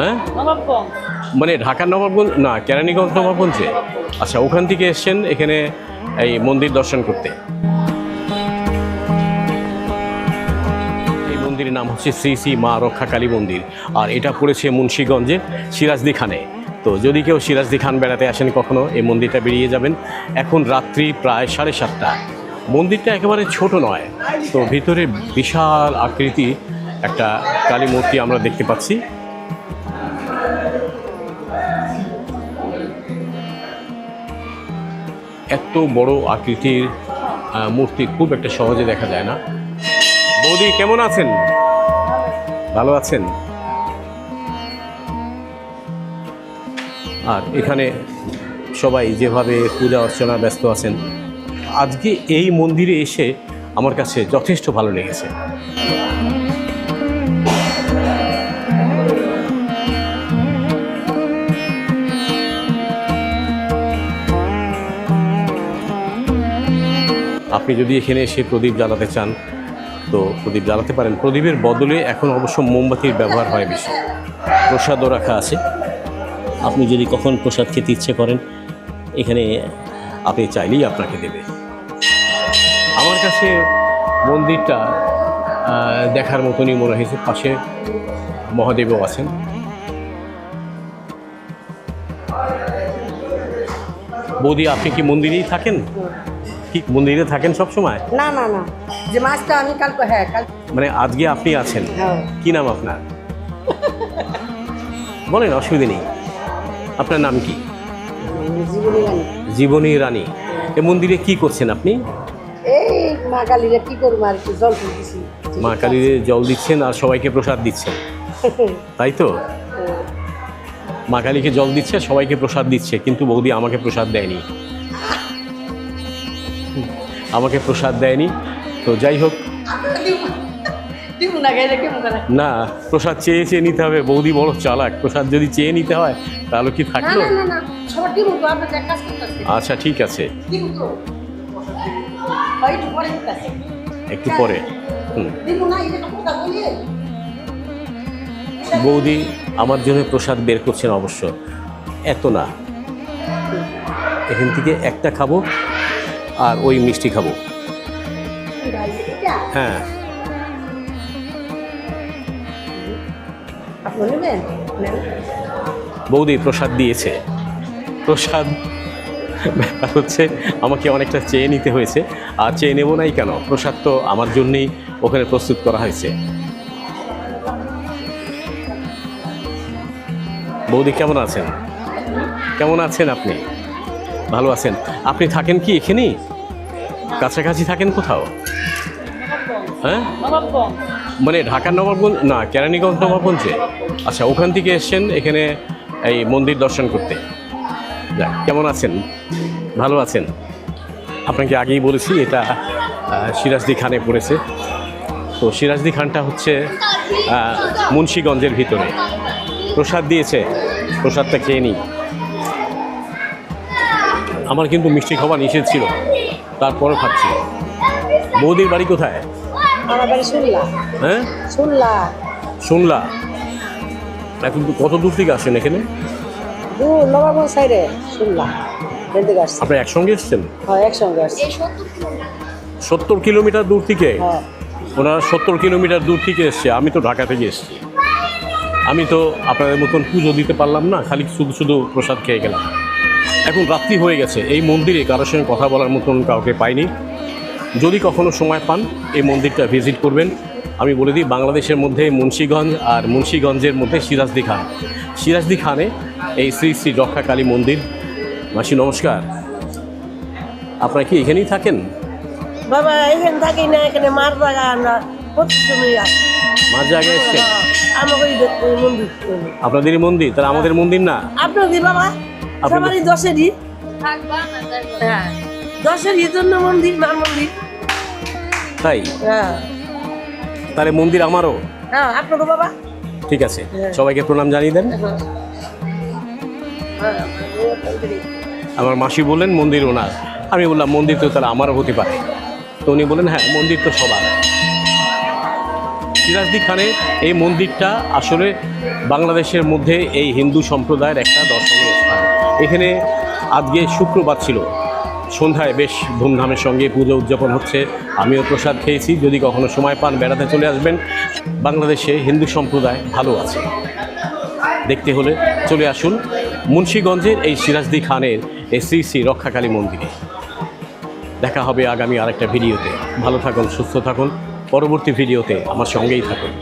হ্যাঁ? মানে ঢাকার নবাবগঞ্জ না, কেরানীগঞ্জ নবাবগঞ্জে আচ্ছা ওখান থেকে এসছেন এখানে এই মন্দির দর্শন করতে। এই মন্দিরের নাম হচ্ছে শ্রী শ্রী মা রক্ষা কালী মন্দির, আর এটা পড়েছে মুন্সীগঞ্জে সিরাজদি খানে। তো যদি কেউ সিরাজদি খান বেড়াতে আসেন কখনো, এই মন্দিরটা বেরিয়ে যাবেন। এখন রাত্রি প্রায় সাড়ে সাতটা। মন্দিরটা একেবারে ছোট নয়, তো ভিতরে বিশাল আকৃতি একটা কালী মূর্তি আমরা দেখতে পাচ্ছি। এত বড় আকৃতির মূর্তি খুব একটা সহজে দেখা যায় না। বৌদি, কেমন আছেন? ভালো আছেন? আর এখানে সবাই যেভাবে পূজা অর্চনা ব্যস্ত আছেন, আজকে এই মন্দিরে এসে আমার কাছে যথেষ্ট ভালো লেগেছে। আপনি যদি এখানে এসে প্রদীপ জ্বালাতে চান, তো প্রদীপ জ্বালাতে পারেন। প্রদীপের বদলে এখন অবশ্য মোমবাতির ব্যবহার হয় বেশি। প্রসাদও রাখা আছে। আপনি যদি কখন প্রসাদ খেতে ইচ্ছে করেন, এখানে আপনি চাইলেই আপনাকে দেবে। আমার কাছে মন্দিরটা দেখার মতনই মনে হয়েছে। পাশে মহাদেবও আছেন। বৌদি আপনি কি মন্দিরেই থাকেন? কি মন্দিরে থাকেন সব সময় না না না। যে মাছটা আমি কালকে হ্যাঁ কাল মানে আজকে আপনি আছেন। হ্যাঁ। কি নাম আপনার? বলেন অসুবিধা নেই। আপনার নাম কি? জীবনী রানী। এ মন্দিরে কি করছেন আপনি? এই মা কালীরা কি করব আর কি? জল দিছি মা কালীর জল দিচ্ছেন আর সবাইকে প্রসাদ দিচ্ছেন। তাই তো? মা কালীকে জল দিচ্ছে সবাইকে প্রসাদ দিচ্ছে কিন্তু বৌদি আমাকে প্রসাদ দেয়নি। আমাকে প্রসাদ দেয়নি। তো যাই হোক। না প্রসাদ চেয়ে চেয়ে নিতে হবে। বৌদি বড় চালাক প্রসাদ যদি চেয়ে নিতে হয় তাহলে কি থাকল? আচ্ছা ঠিক আছে। একটু পরে একটু পরে। হুম। বৌদি আমার জন্য প্রসাদ বের করছেন অবশ্য। এত না। এখান থেকে একটা খাব আর ওই মিষ্টি খাব। হ্যাঁ। বৌদি প্রসাদ দিয়েছে। প্রসাদ ব্যাপার হচ্ছে, আমাকে অনেকটা চেয়ে নিতে হয়েছে। আর চেয়ে নেব নাই কেন? প্রসাদ তো আমার জন্যই ওখানে প্রস্তুত করা হয়েছে। বৌদি, কেমন আছেন? কেমন আছেন আপনি? ভালো আছেন? আপনি থাকেন কি এখানেই? কাছাকাছি থাকেন কোথাও? হ্যাঁ? মানে ঢাকার নবাবগঞ্জ, না, কেরানীগঞ্জ নবাবগঞ্জে? আচ্ছা ওখান থেকে এসছেন এখানে এই মন্দির দর্শন করতে। কেমন আছেন? ভালো আছেন? আপনাকে আগেই বলেছি, এটা সিরাজদি খানে পড়েছে। তো সিরাজদি খানটা হচ্ছে মুন্সীগঞ্জের ভিতরে। প্রসাদ দিয়েছে প্রসাদটা খেয়ে নিই। আমার কিন্তু মিষ্টি খাওয়া নিষেধ ছিল তারপরে খাচ্ছি। বৌদির বাড়ি কোথায়? হ্যাঁ? শুনলা। এখন কত দূর থেকে আসেন এখানে? আপনি একসঙ্গে এসছেন? হ্যাঁ সত্তর কিলোমিটার দূর থেকে? হ্যাঁ। ওনারা সত্তর কিলোমিটার দূর থেকে এসছে আমি তো ঢাকা থেকে এসেছি। আমি তো আপনাদের মতন পুজো দিতে পারলাম না, খালি শুধু শুধু প্রসাদ খেয়ে গেলাম। এখন রাত্রি হয়ে গেছে, এই মন্দিরে কারোর সঙ্গে কথা বলার মতন কাউকে পাইনি। যদি কখনো সময় পান, এই মন্দিরটা ভিজিট করবেন। আমি বলে দিই, বাংলাদেশের মধ্যে মুন্সীগঞ্জ আর মুন্সীগঞ্জের মধ্যে সিরাজদি খান। সিরাজদি খানে এই শ্রী শ্রী রক্ষা কালী মন্দির। মাসি, নমস্কার। আপনারা কি এখানেই থাকেন? বাবা, এখানে থাকি না, এখানে মার আমরা মন্দির আপনাদেরই মন্দির? তাহলে আমাদের মন্দির না? আপনার কি বাবা আপনাদের- সবারই দশেরই দশেরই জন্য মন্দির মার মন্দির তাই? তাহলে মন্দির আমারও? আপনারও বাবা ঠিক আছে। সবাইকে প্রণাম জানিয়ে দেন। আমার মাসি বললেন, মন্দির ওনার। আমি বললাম, মন্দির তো তাহলে আমারও হতে পারে। তো উনি বললেন হ্যাঁ মন্দির তো সবার। সিরাজদি খানের এই মন্দিরটা আসলে বাংলাদেশের মধ্যে এই হিন্দু সম্প্রদায়ের একটা দর্শনীয় স্থান। এখানে আজকে শুক্রবার ছিল। সন্ধ্যায় বেশ ধুমধামের সঙ্গে পুজো উদযাপন হচ্ছে। আমিও প্রসাদ খেয়েছি। যদি কখনো সময় পান, বেড়াতে চলে আসবেন। বাংলাদেশে হিন্দু সম্প্রদায় ভালো আছে। দেখতে হলে চলে আসুন মুন্সীগঞ্জের এই সিরাজদি খানের এই শ্রী শ্রী রক্ষাকালী মন্দিরে। দেখা হবে আগামী আরেকটা ভিডিওতে। ভালো থাকুন, সুস্থ থাকুন। পরবর্তী ভিডিওতে আমার সঙ্গেই থাকুন।